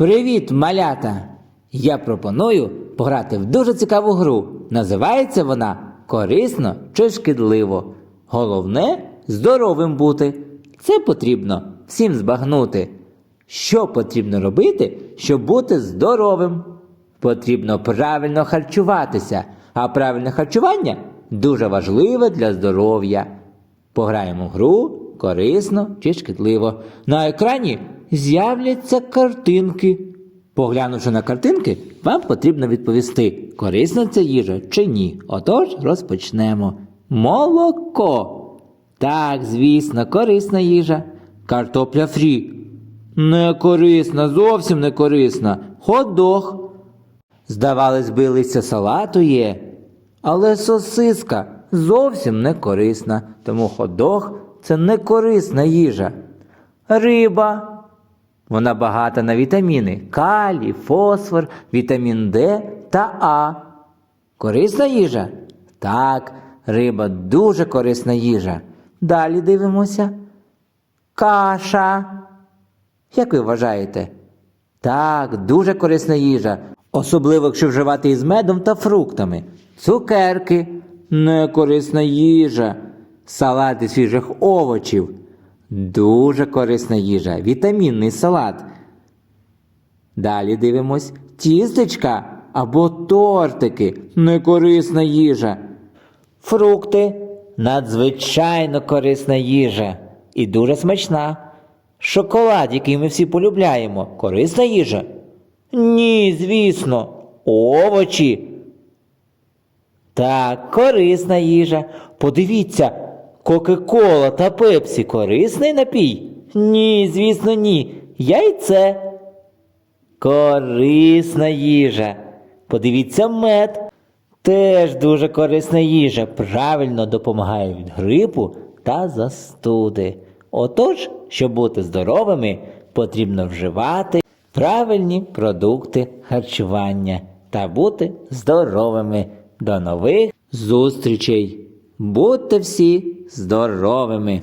Привіт, малята! Я пропоную пограти в дуже цікаву гру. Називається вона Корисно чи шкідливо. Головне здоровим бути. Це потрібно всім збагнути. Що потрібно робити, щоб бути здоровим? Потрібно правильно харчуватися, а правильне харчування дуже важливе для здоров'я. Пограємо в гру корисно чи шкідливо. На екрані з'являться картинки. Поглянувши на картинки, вам потрібно відповісти, корисна ця їжа чи ні. Отож, розпочнемо. Молоко. Так, звісно, корисна їжа. Картопля фрі. Не корисна, зовсім не корисна. Хот-дог. Здавалось би, листя салату є, але сосиска зовсім не корисна, тому ходох це не корисна їжа. Риба. Вона багата на вітаміни калій, фосфор, вітамін Д та А. Корисна їжа? Так, риба дуже корисна їжа. Далі дивимося. Каша. Як ви вважаєте? Так, дуже корисна їжа, особливо якщо вживати із медом та фруктами. Цукерки некорисна їжа, салат із свіжих овочів. Дуже корисна їжа, вітамінний салат. Далі дивимось тістечка або тортики некорисна їжа. Фрукти надзвичайно корисна їжа і дуже смачна. Шоколад, який ми всі полюбляємо, корисна їжа? Ні, звісно, овочі. Так, корисна їжа. Подивіться, Кока-Кола та Пепсі корисний напій? Ні, звісно, ні. Яйце. Корисна їжа. Подивіться мед. Теж дуже корисна їжа. Правильно допомагає від грипу та застуди. Отож, щоб бути здоровими, потрібно вживати правильні продукти харчування та бути здоровими. До нових зустрічей. Будьте всі здоровими!